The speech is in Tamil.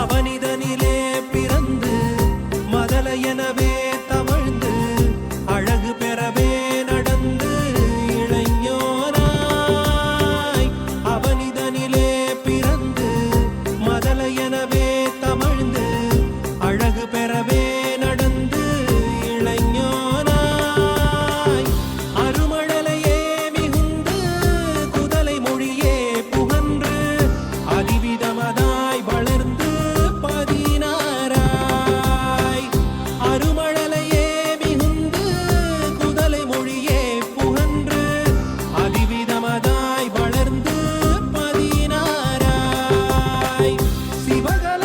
அவனிதனிலே பிறந்து மதல எனவே si vagas